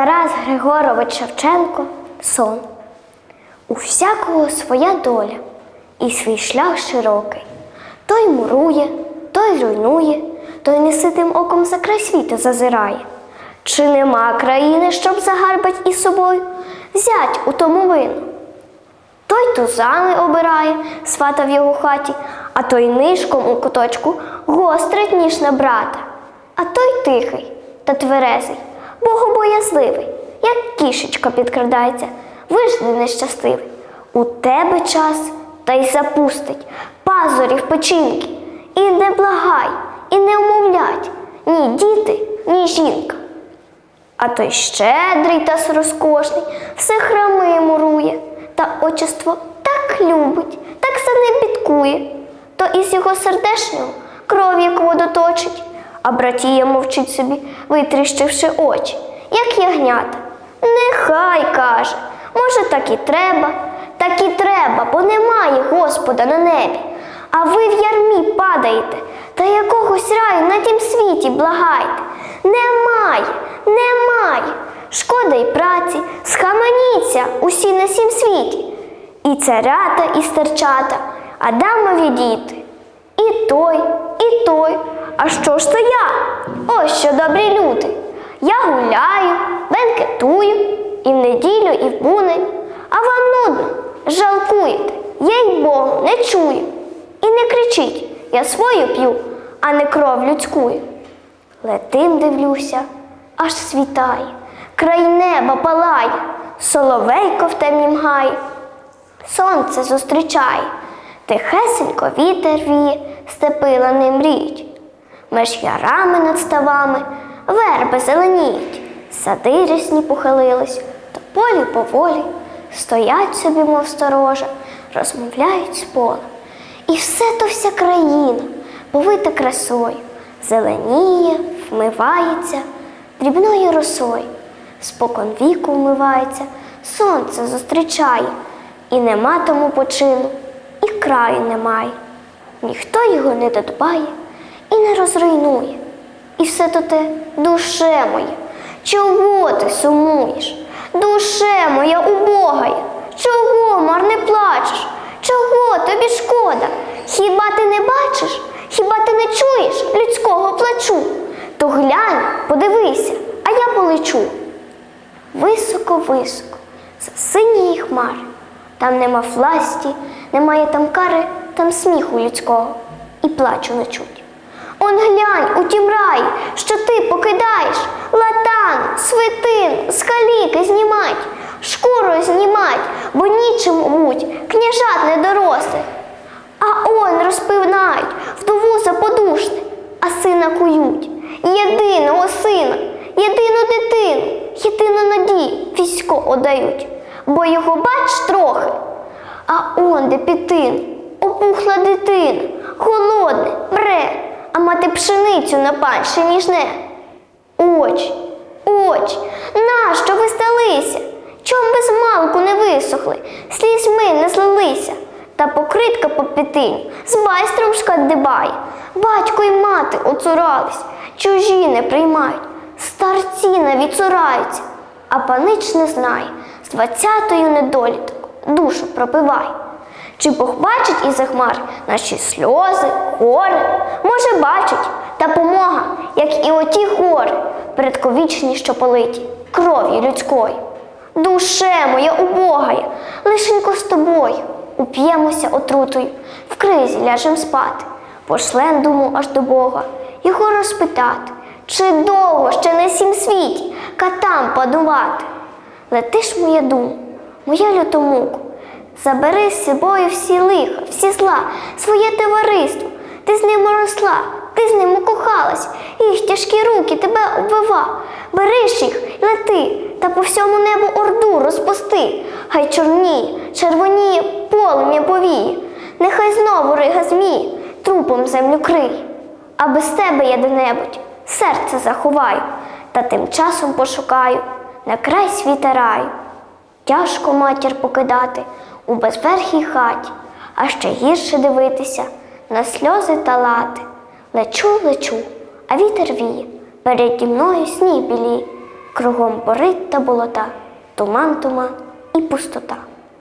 Тарас Григорович Шевченко сон. У всякого своя доля і свій шлях широкий. Той мурує, той руйнує, той неситим оком за край світу зазирає. Чи нема країни, щоб загарбать із собою, взять у тому вину? Той тузами обирає, свата в його хаті, а той нишком у куточку гострить ніж на брата. А той тихий та тверезий, богобоязливий, як кішечка підкрадається, вижди нещасливий. У тебе час та й запустить пазурів печінки. І не благай, і не умовлять ні діти, ні жінка. А той щедрий та розкошний, все храми мурує, та отчество так любить, так за ним бідкує, то із його сердешнього кров як воду точить, а братія мовчить собі, витріщивши очі, як ягнята. Нехай каже, може, так і треба, так і треба, бо немає Господа на небі. А ви в ярмі падаєте, та якогось раю на тім світі благайте. Немає, немає. Шкода й праці, схаменіться усі на сім світі. І царята, і стерчата, Адамові діти. І той, і той. А що ж то я? Ось що добрі люди. Я гуляю, бенкетую, і в неділю, і в будень. А вам нудно, жалкуєте, я й Богу не чую. І не кричіть, я свою п'ю, а не кров людськую. Летим дивлюся, аж світає, край неба палає, соловейко в темнім гаї. Сонце зустрічає, тихесенько вітер віє, степи лани мріють. Меж ярами над ставами верби зеленіють, сади рясні похилились, то полі поволі стоять собі, мов сторожа, розмовляють з полем. І все то вся країна повита красою, зеленіє, вмивається дрібною росою, спокон віку вмивається, сонце зустрічає, і нема тому почину, і краю немає. Ніхто його не додбає і не розруйнує. І все то те, душе моя, чого ти сумуєш? Душе моя убогая, чого марне плачеш? Чого тобі шкода? Хіба ти не бачиш? Хіба ти не чуєш людського плачу? То глянь, подивися, а я полечу. Високо-високо, за синієї хмари. Там нема власті, немає там кари, там сміху людського і плачу не чуть. Он глянь у тім раї, що ти покидаєш, латан, свитин, з каліки знімать, шкуру знімать, бо нічим будь, княжат недорослих. А он розпинають вдову за подушне, а сина кують. Єдиного сина, єдину дитину, єдину надію військо одають, бо його бач трохи. А он де пітин, опухла дитина, голодне, мре, а мати пшеницю на панщині жне. Очі, очі, нащо ви сталися? Чом без малку не висохли, слізьми не злилися, та покритка по пітиню з байстром шкандибає. Батько й мати оцурались, чужі не приймають, старці навіть цураються, а панич не знає, з двадцятою недоліток душу пропивай. Чи Бог бачить із-за хмар наші сльози, гори? Може, бачить, та помога, як і оті гори, предковічні, що политі, кров'ю людською. Душе моя убогая, лишенько з тобою, уп'ємося отрутою, в кризі ляжем спати, пошлем думу аж до Бога, його розпитати, чи довго ще на сім світі катам падувати. Летиш, моя дума, моя лютомуку, Забери з собою всі лиха, всі зла, своє товариство. Ти з ним росла, ти з ним кохалась, їх тяжкі руки тебе обвива. Бериш їх, лети, та по всьому небу орду розпусти. Хай чорніє, червоніє, полум'я повіє. Нехай знову рига зміє, трупом землю криє. А без тебе я де-небудь серце заховаю, та тим часом пошукаю на край світа раю. Тяжко матір покидати у безверхій хаті, а ще гірше дивитися на сльози та лати. Лечу, лечу, а вітер віє, переді мною сніг білі. Кругом борить та болота, туман, туман і пустота.